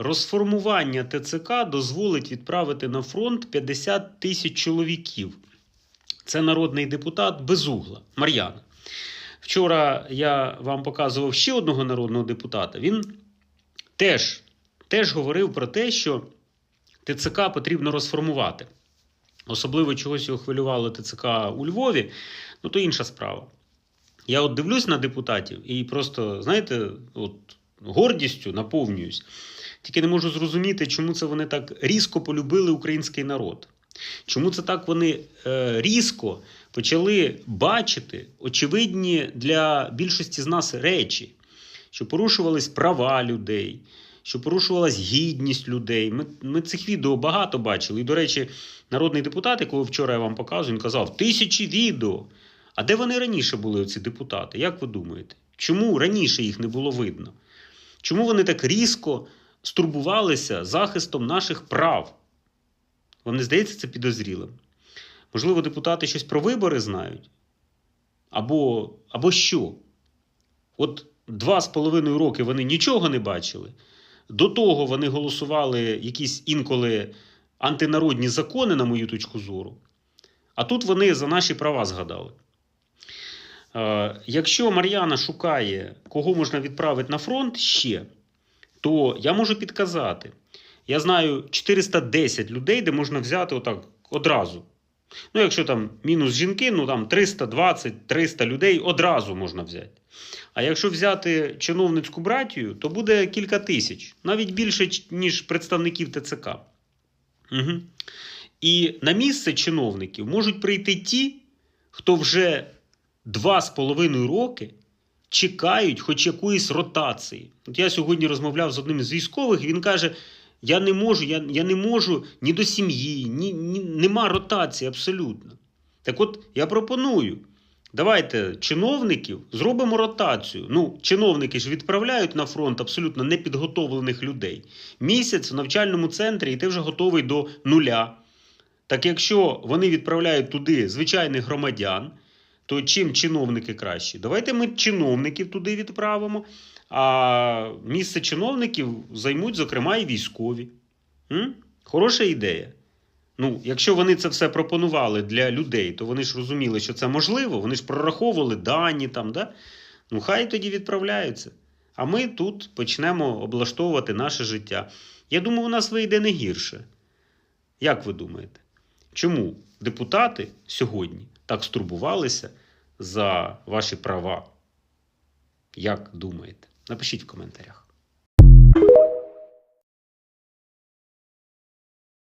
розформування ТЦК дозволить відправити на фронт 50 тисяч чоловіків. Це народний депутат Безугла Мар'яна. Вчора я вам показував ще одного народного депутата. Він теж, теж говорив про те, що ТЦК потрібно розформувати. Особливо чогось його хвилювало ТЦК у Львові, ну то інша справа. Я от дивлюсь на депутатів і просто, знаєте, от гордістю наповнююсь. Тільки не можу зрозуміти, чому це вони так різко полюбили український народ. Чому це так вони е, різко почали бачити очевидні для більшості з нас речі, що порушувались права людей, що порушувалась гідність людей. Ми, ми цих відео багато бачили. І, до речі, народний депутат, якого вчора я вам показую, він казав: тисячі відео. А де вони раніше були, ці депутати? Як ви думаєте? Чому раніше їх не було видно? Чому вони так різко стурбувалися захистом наших прав? Вам не здається це підозрілим? Можливо, депутати щось про вибори знають? Або, або що? От два з половиною роки вони нічого не бачили. До того вони голосували якісь інколи антинародні закони, на мою точку зору. А тут вони за наші права згадали. Е, Якщо Мар'яна шукає, кого можна відправити на фронт ще, то я можу підказати. Я знаю 410 людей, де можна взяти отак одразу. Ну, якщо там мінус жінки, ну там 320-300 людей одразу можна взяти. А якщо взяти чиновницьку братію, то буде кілька тисяч, навіть більше, ніж представників ТЦК. Угу. І на місце чиновників можуть прийти ті, хто вже два з половиною роки чекають хоч якоїсь ротації. От я сьогодні розмовляв з одним з військових, і він каже: я не можу, я, я не можу ні до сім'ї, ні, ні, нема ротації абсолютно. Так от я пропоную. Давайте чиновників зробимо ротацію. Ну, чиновники ж відправляють на фронт абсолютно непідготовлених людей. Місяць в навчальному центрі, і ти вже готовий до нуля. Так якщо вони відправляють туди звичайних громадян, то чим чиновники кращі? Давайте ми чиновників туди відправимо, а місце чиновників займуть, зокрема, і військові. М? Хороша ідея. Ну, якщо вони це все пропонували для людей, то вони ж розуміли, що це можливо, вони ж прораховували дані там, да? ну хай тоді відправляються. А ми тут почнемо облаштовувати наше життя. Я думаю, у нас вийде не гірше. Як ви думаєте? Чому депутати сьогодні так стурбувалися за ваші права? Як думаєте? Напишіть в коментарях.